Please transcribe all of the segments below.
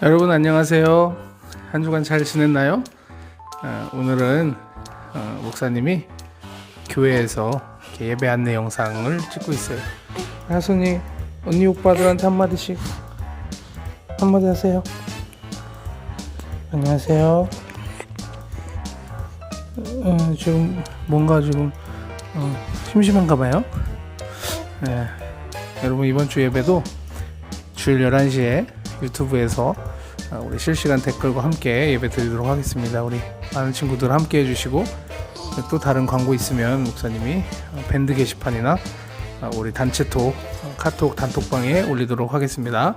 여러분 안녕하세요. 한 주간 잘 지냈나요? 어, 오늘은 어, 목사님이 교회에서 예배 안내 영상을 찍고 있어요. 하순이 언니 오빠들한테 한 마디씩 한 마디 하세요. 안녕하세요. 어, 지금 뭔가 지금 어, 심심한가 봐요. 네. 여러분 이번 주 예배도 주일 11시에 유튜브에서 아, 우리 실시간 댓글과 함께 예배 드리도록 하겠습니다. 우리 많은 친구들 함께 해주시고 또 다른 광고 있으면 목사님이 어, 밴드 게시판이나 아, 우리 단체톡, 어, 카톡 단톡방에 올리도록 하겠습니다.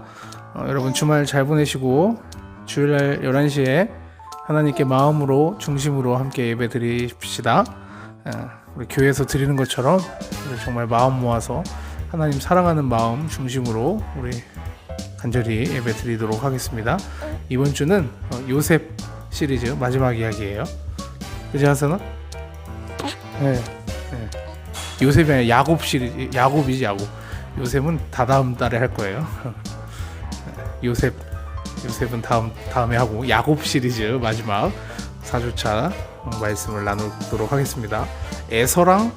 어, 여러분 주말 잘 보내시고 주일날 11시에 하나님께 마음으로 중심으로 함께 예배. 어, 우리 교회에서 드리는 것처럼 정말 마음 모아서 하나님 사랑하는 마음 중심으로 우리 간절히 예배 드리도록 하겠습니다. 이번 주는 어, 요셉 시리즈 마지막 이야기예요. 그지 하선아? 네. 네. 요셉이 아니라 야곱 시리즈 야곱이지 야곱. 요셉은 다 다음 달에 할 거예요. 요셉 요셉은 다음 다음에 하고 야곱 시리즈 마지막 4주차 말씀을 나누도록 하겠습니다. 에서랑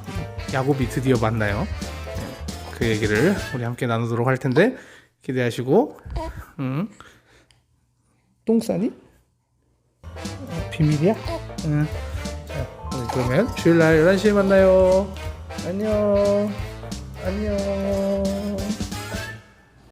야곱이 드디어 만나요. 그 얘기를 우리 함께 나누도록 할 텐데 기대하시고 응. 똥 싸니? 어, 비밀이야? 응. 자, 그러면 주일날 11시에 만나요. 안녕.